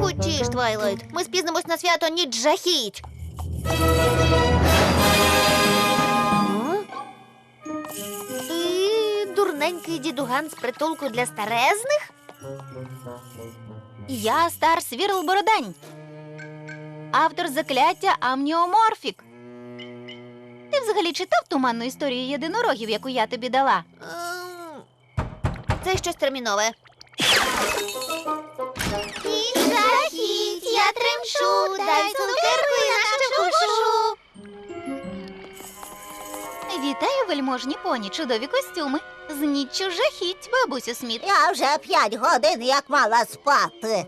Хочеш, Твайлайт, ми спізнимось на свято ніч жахіть. Ти дурненький дідуган з притулку для старезних? Я Стар Свірл Бородань. Автор закляття Амніоморфік. Ти взагалі читав туманну історію єдинорогів, яку я тобі дала? Це щось термінове. Жахіть, я тремшу, дай цукерку іначе вкушу. Вітаю, вельможні поні, чудові костюми. З ніччю жахіть, бабусю Сміт. Я вже п'ять годин як мала спати.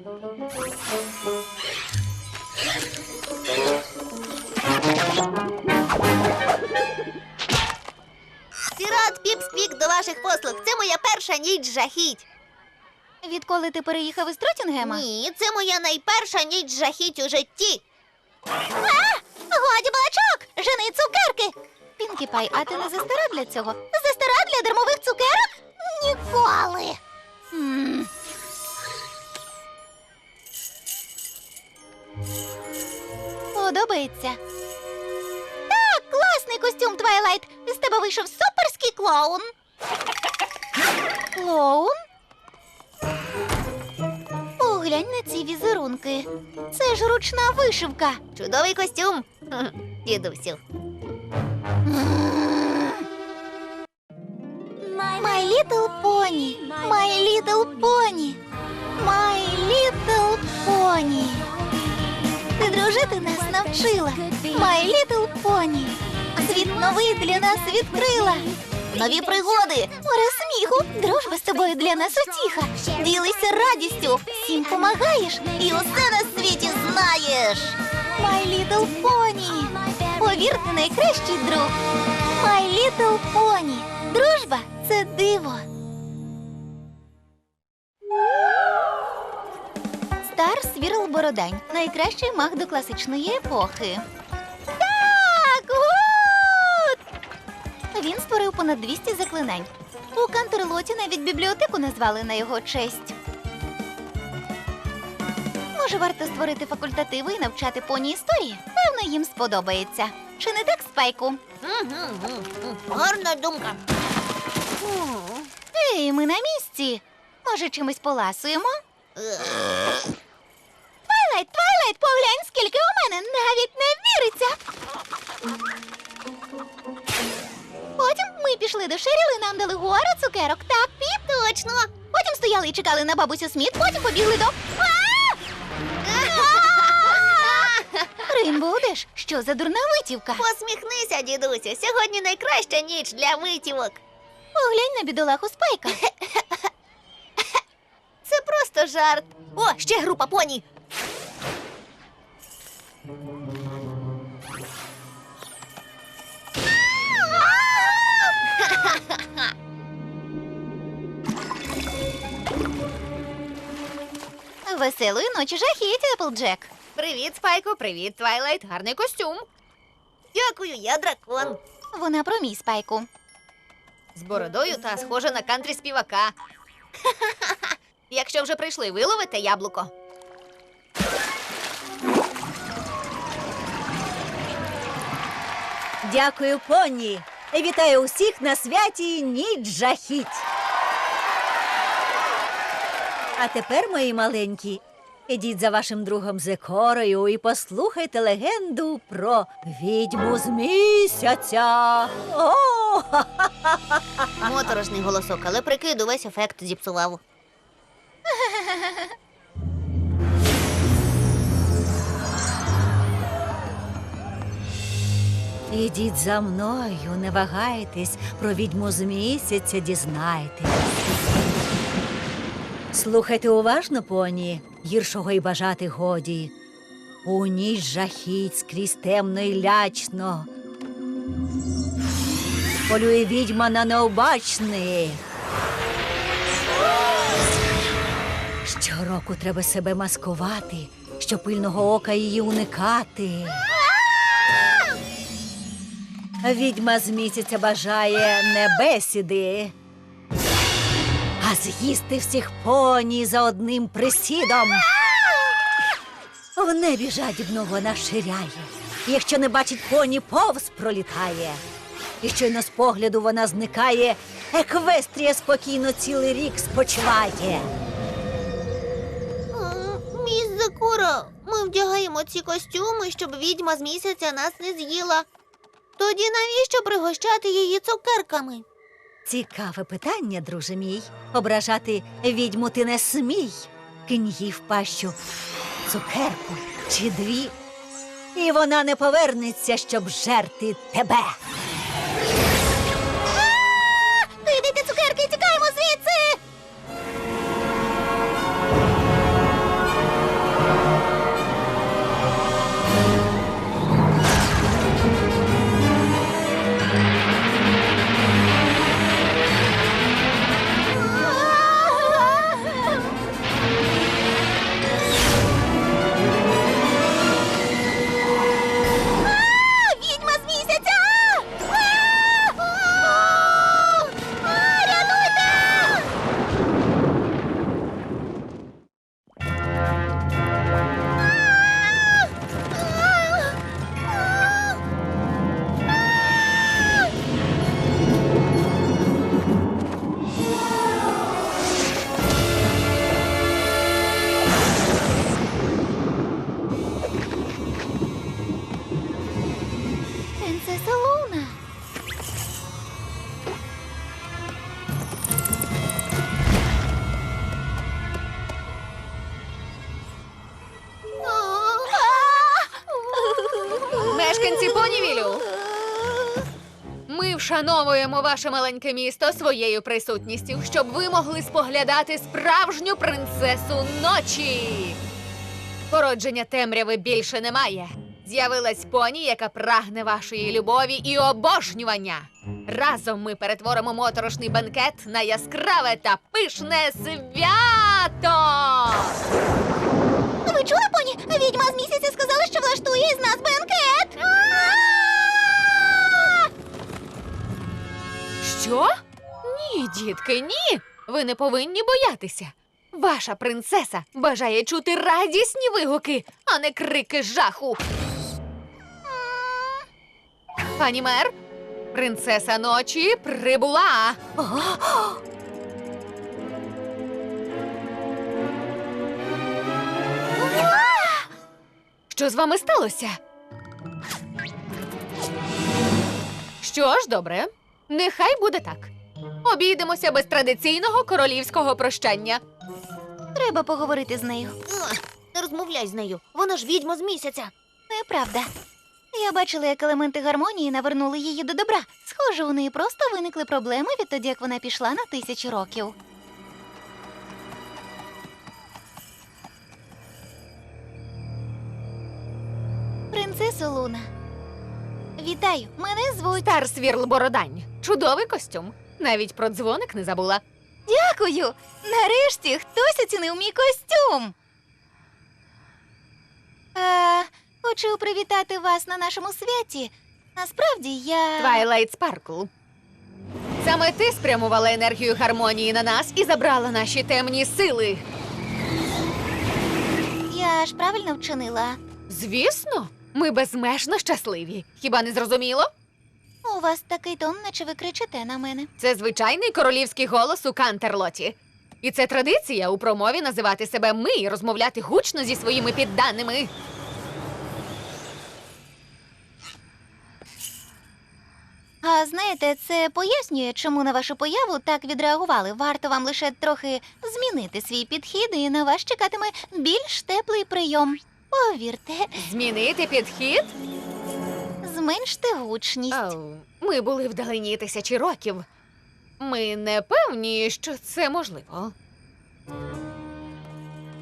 Сірат Піпспік до ваших послуг. Це моя перша ніч жахіть. Відколи ти переїхав із Тротінгема? Ні, це моя найперша ніч жахіть у житті. Годі балачок! Жени цукерки! Пінкі Пай, а ти не застара для цього? Застара для дармових цукерок? Ніколи. М. Подобається. Так, класний костюм, Твайлайт. З тебе вийшов суперський клоун. Клоун? Поглянь на ці візерунки. Це ж ручна вишивка. Чудовий костюм. Дідусю. My little pony, my little pony, my little pony. Ти дружити нас навчила, my little pony. Світ новий для нас відкрила. Нові пригоди, море сміху, дружба з тобою для нас утіха. Ділися радістю, всім помагаєш і усе на світі знаєш. My little pony. Повірте, найкращий друг. My little pony. Дружба це диво. Стар Свірл Бородань. Найкращий маг до класичної епохи. Він створив понад 200 заклинань. У Кантерлоті навіть бібліотеку назвали на його честь. Може, варто створити факультативи і навчати поні історії? Певно, їм сподобається. Чи не так, спайку? Гарна думка. Ей, ми на місці. Може, чимось поласуємо? Твайлайт, Твайлайт, поглянь, скільки у мене навіть не віриться. Потім ми пішли до Шеріл і нам дали гору цукерок. Так, піп? Точно. Потім стояли і чекали на бабусю Сміт, потім побігли до. А! Рейнбоу Деш, що за дурна витівка? Посміхнися, дідусю. Сьогодні найкраща ніч для витівок. Поглянь на бідолаху спайка. Це просто жарт. О, ще група поні. Веселої ночі жахіть, Еплджек. Привіт, Спайко, привіт, Твайлайт. Гарний костюм. Дякую, я дракон. Вона про мій спайку. З бородою та схожа на кантрі співака. Якщо вже прийшли, виловите яблуко. Дякую, поні. Вітаю усіх на святі ніч жахіть. А тепер, мої маленькі, ідіть за вашим другом Зекорою і послухайте легенду про відьму з місяця. О! Моторошний голосок, але прикиду весь ефект зіпсував. Ідіть за мною, не вагайтесь, про відьму з місяця дізнайтесь. Слухайте уважно, поні, гіршого й бажати годі. У ніч жахіть скрізь темно й лячно. Полює відьма на необачних. Щороку треба себе маскувати, щоб пильного ока її уникати. Відьма з місяця бажає не бесіди, та з'їсти всіх поні за одним присідом. В небі жадібно вона ширяє. Якщо не бачить поні, повз пролітає. І щойно з погляду вона зникає, еквестрія спокійно цілий рік спочиває. Міс Закура, ми вдягаємо ці костюми, щоб відьма з місяця нас не з'їла. Тоді навіщо пригощати її цукерками? Цікаве питання, друже мій. Ображати відьму ти не смій. Кинь їй в пащу цукерку чи дві. І вона не повернеться, щоб жерти тебе. Вшановуємо ваше маленьке місто своєю присутністю, щоб ви могли споглядати справжню принцесу ночі. Породження темряви більше немає. З'явилась поні, яка прагне вашої любові і обожнювання. Разом ми перетворимо моторошний бенкет на яскраве та пишне свято. Ви чули, поні? Відьма з місяця сказала, що влаштує із нас бенкет. Що? Ні, дітки, ні. Ви не повинні боятися. Ваша принцеса бажає чути радісні вигуки, а не крики жаху. Пані мер, принцеса ночі прибула. Що з вами сталося? Що ж, добре, нехай буде так. Обійдемося без традиційного королівського прощання. Треба поговорити з нею. Не розмовляй з нею. Вона ж відьма з місяця. Неправда. Я бачила, як елементи гармонії навернули її до добра. Схоже, у неї просто виникли проблеми відтоді, як вона пішла на тисячі років. Принцесо Луна. Вітаю, мене звуть. Стар свірл Бородань. Чудовий костюм. Навіть про дзвоник не забула. Дякую! Нарешті хтось оцінив мій костюм. Е, хочу привітати вас на нашому святі. Насправді я. Твайлайт Спаркл. Саме ти спрямувала енергію гармонії на нас і забрала наші темні сили. Я ж правильно вчинила. Звісно, ми безмежно щасливі. Хіба не зрозуміло? У вас такий тон, наче ви кричите на мене. Це звичайний королівський голос у Кантерлоті. І це традиція у промові називати себе ми і розмовляти гучно зі своїми підданими. А знаєте, це пояснює, чому на вашу появу так відреагували. Варто вам лише трохи змінити свій підхід, і на вас чекатиме більш теплий прийом. Повірте, Змінити підхід? зменште гучність. Ау, ми були вдалині тисячі років. Ми не певні, що це можливо.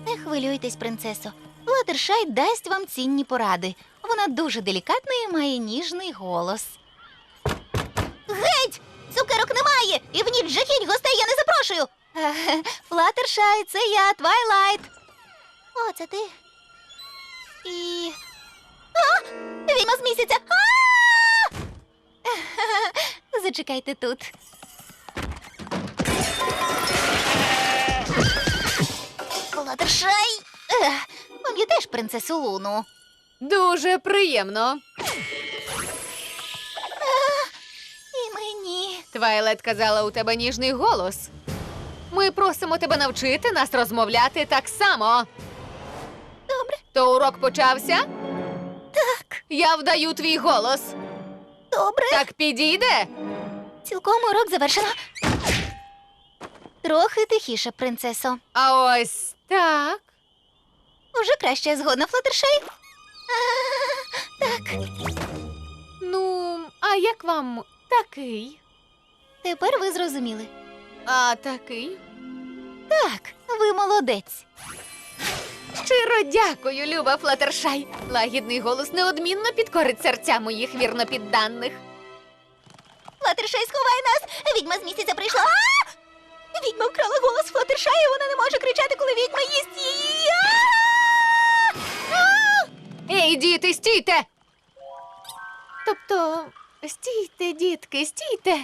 Не хвилюйтесь, принцесо. Флаттершай дасть вам цінні поради. Вона дуже делікатна і має ніжний голос. Геть! Цукерок немає! І в ніч жахіть гостей я не запрошую. Флаттершай, це я, Твайлайт. О, це ти і. А! Відьма з місяця! А! Зачекайте тут. Латершай! Е, Пам'ятаєш принцесу Луну? Дуже приємно. Е, і мені. Твайлет казала, у тебе ніжний голос. Ми просимо тебе навчити нас розмовляти так само. То урок почався? Так. Я вдаю твій голос. Добре. Так підійде? Цілком урок завершено. Трохи тихіше, принцесо. А ось так. Уже краще згодна, Флаттершай? А, Так, Ну, а як вам такий? тепер ви зрозуміли. А такий? Так, ви молодець. Щиро дякую, Люба Флатершай. Лагідний голос неодмінно підкорить серця моїх вірно підданих. Флаттершай, сховай нас! Відьма з місяця прийшла. А! Відьма вкрала голос Флаттершая, вона не може кричати, коли відьма їсть її. А! Ей, діти, стійте! Тобто, стійте, дітки, стійте.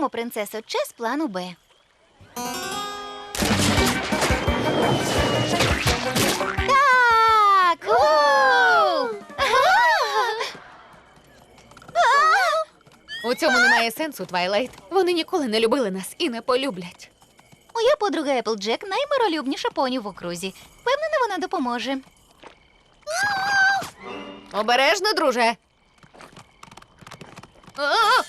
Ну, принцесо, час плану Б. Так! у! У цьому немає сенсу, Твайлайт. Вони ніколи не любили нас і не полюблять. Моя подруга Еплджек наймиролюбніша поні в окрузі. Впевнена, вона допоможе. Обережно, друже. А!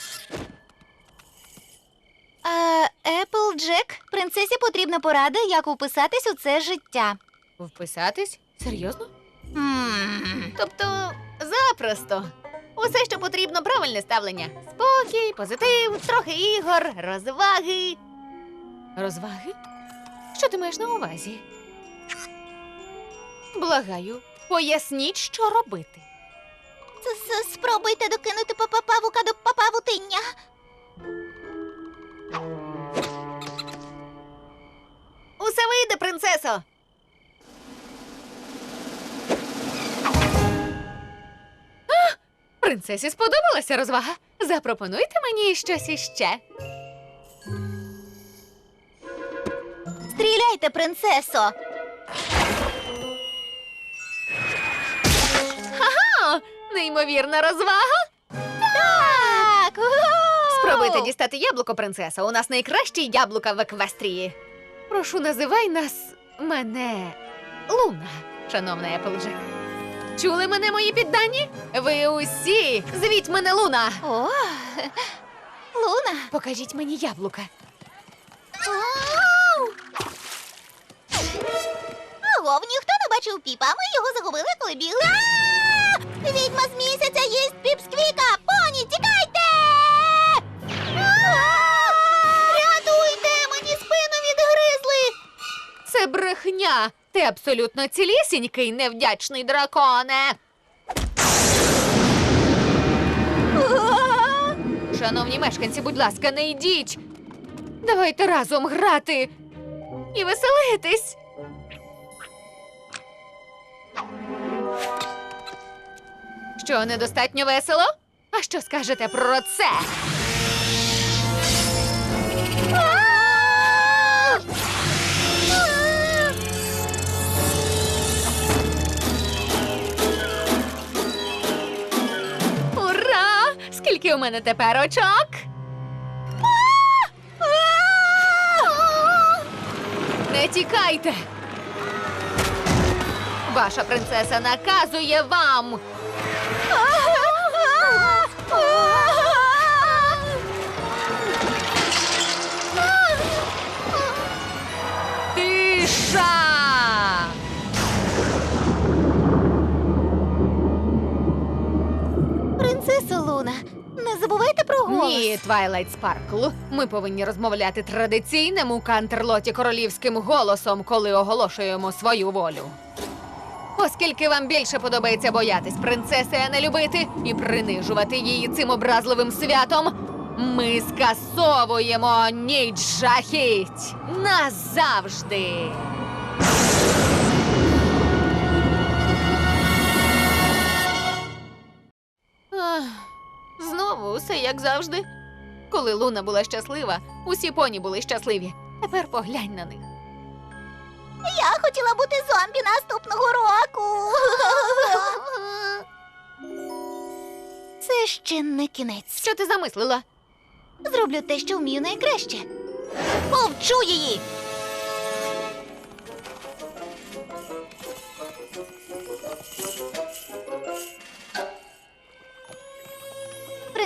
А, Еплджек, принцесі потрібна порада, як уписатись у це життя. Вписатись? Серйозно? М, Тобто, запросто. Усе, що потрібно, правильне ставлення. Спокій, позитив, трохи ігор, розваги. Розваги? Що ти маєш на увазі? Благаю, поясніть, що робити. с- с- Спробуйте докинути папа павука до папавутиння. Усе вийде, принцесо. А, Принцесі сподобалася розвага. Запропонуйте мені щось іще. Стріляйте, принцесо! О, неймовірна розвага. Так! Спробуйте дістати яблуко, принцесо. У нас найкращі яблука в еквестрії. Прошу, називай нас мене Луна, шановна Еплджек. Чули мене, мої піддані? Ви усі звіть мене Луна. О, Луна! Покажіть мені яблука. Агов, ніхто не бачив піпа, ми його загубили, коли бігли. Відьма з місяця їсть піп Ти абсолютно цілісінький, невдячний драконе. Шановні мешканці, будь ласка, не йдіть. Давайте разом грати і веселитись. Що, недостатньо весело? А що скажете про це? У мене тепер очок? Не тікайте! Ваша принцеса наказує вам. Тиша! Принцесо про голос. Ні, Твайлайт Спаркл. Ми повинні розмовляти традиційним у Кантерлоті королівським голосом, коли оголошуємо свою волю. Оскільки вам більше подобається боятись принцеси, а не любити і принижувати її цим образливим святом, ми скасовуємо ніч жахіть назавжди. Усе як завжди. Коли Луна була щаслива, усі поні були щасливі. Тепер поглянь на них. Я хотіла бути зомбі наступного року. Це ще не кінець. Що ти замислила? Зроблю те, що вмію найкраще. Повчу її.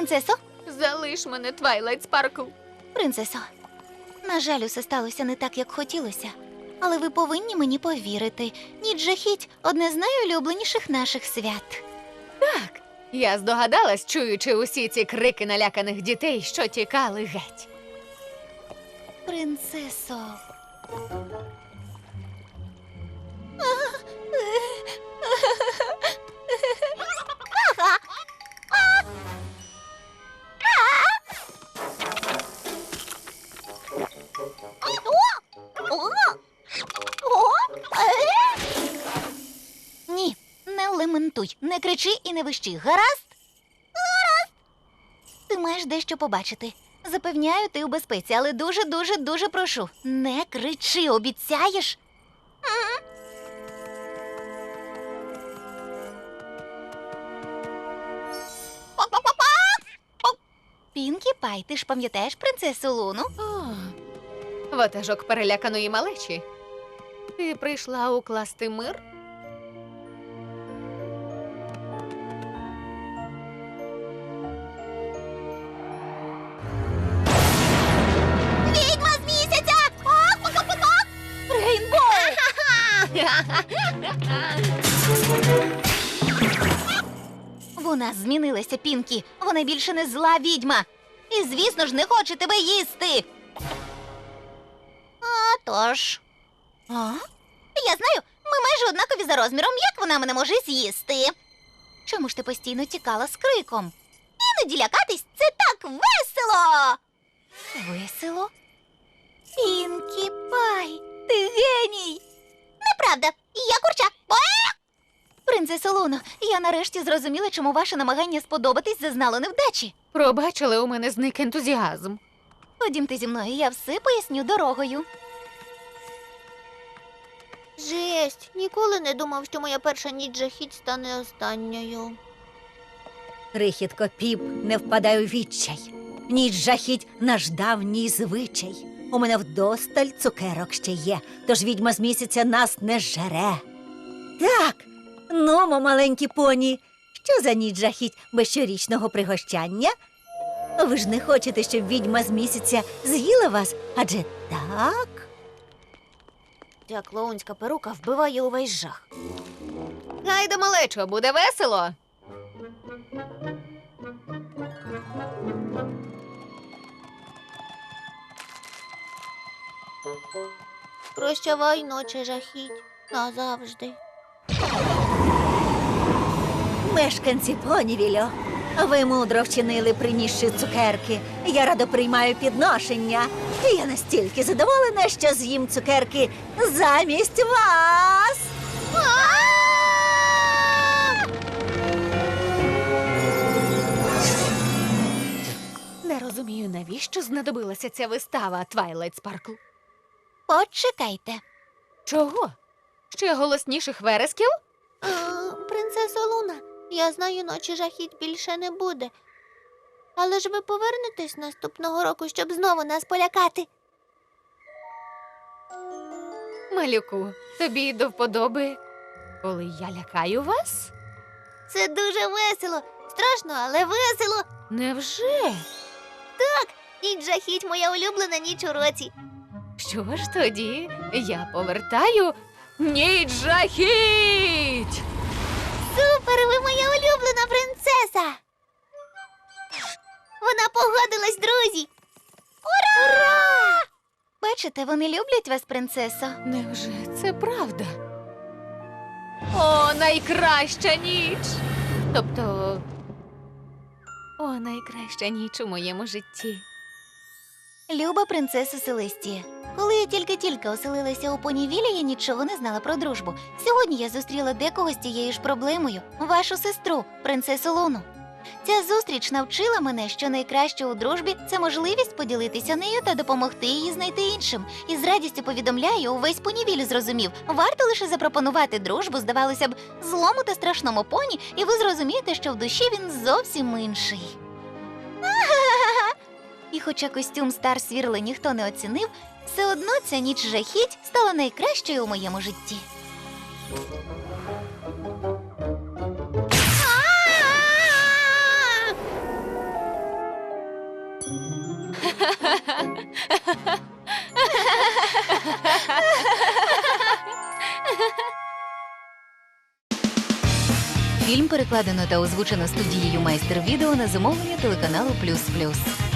Принцесо, Залиш мене, Твайлайт Спаркл. принцесо. На жаль, усе сталося не так, як хотілося. Але ви повинні мені повірити. Ніч жахіть одне з найулюбленіших наших свят. Так, я здогадалась, чуючи усі ці крики наляканих дітей, що тікали геть. Принцесо. Не кричи і не вищи. Гаразд? Гаразд. Ти маєш дещо побачити. Запевняю, ти у безпеці, але дуже, дуже, дуже прошу. Не кричи, обіцяєш? Пінкі Пай, ти ж пам'ятаєш принцесу Луну? Ватажок переляканої малечі. Ти прийшла укласти мир? Вона змінилася, Пінкі. Вона більше не зла відьма. І, звісно ж, не хоче тебе їсти. А тож. А? Я знаю, ми майже однакові за розміром, як вона мене може з'їсти. Чому ж ти постійно тікала з криком? Іноді лякатись це так весело. Весело? Пінкі Пай, ти геній. Неправда, я курча. Принцесо Луно, я нарешті зрозуміла, чому ваше намагання сподобатись зазнало невдачі. Пробачили, у мене зник ентузіазм. Ходімте зі мною, я все поясню дорогою. Жесть, ніколи не думав, що моя перша ніч жахіть стане останньою. Крихітко піп, не впадай у відчай. Ніч жахіть наш давній звичай. У мене вдосталь цукерок ще є, тож відьма з місяця нас не жере. Так, ну, мо, маленькі поні, що за ніч жахіть без щорічного пригощання? Ви ж не хочете, щоб відьма з місяця з'їла вас, адже так? Ця клоунська перука вбиває увесь жах. Гайда, малечо, буде весело. Прощавай, ночі жахіть. Назавжди. Мешканці Понівілю, ви мудро вчинили, принісши цукерки. Я радо приймаю підношення. І я настільки задоволена, що з'їм цукерки замість вас. Не розумію, навіщо знадобилася ця вистава Твайлайт Спаркл. Почекайте. Чого? Ще голосніших вересків? А, принцесо Луна, я знаю, ночі жахіть більше не буде. Але ж ви повернетесь наступного року, щоб знову нас полякати. Малюку, тобі до вподоби, коли я лякаю вас? Це дуже весело. Страшно, але весело. Невже? Ніч жахіть моя улюблена ніч у році. Що ж тоді? Я повертаю ніч жахіть! Супер, ви моя улюблена принцеса. Вона погодилась, друзі. Ура! Бачите, вони люблять вас, принцесо. Невже це правда? О, найкраща ніч! Тобто. О, найкраща ніч у моєму житті. Люба принцеса Селестія. Коли я тільки-тільки оселилася у понівілі, я нічого не знала про дружбу. Сьогодні я зустріла декого з тією ж проблемою вашу сестру, принцесу Луну. Ця зустріч навчила мене, що найкраще у дружбі це можливість поділитися нею та допомогти її знайти іншим. І з радістю повідомляю, увесь понівіль зрозумів. Варто лише запропонувати дружбу, здавалося б, злому та страшному поні, і ви зрозумієте, що в душі він зовсім інший. І хоча костюм Стар Свірли ніхто не оцінив, все одно ця ніч жахіть стала найкращою у моєму житті. Фільм перекладено та озвучено студією майстер відео на замовлення телеканалу Плюс Плюс.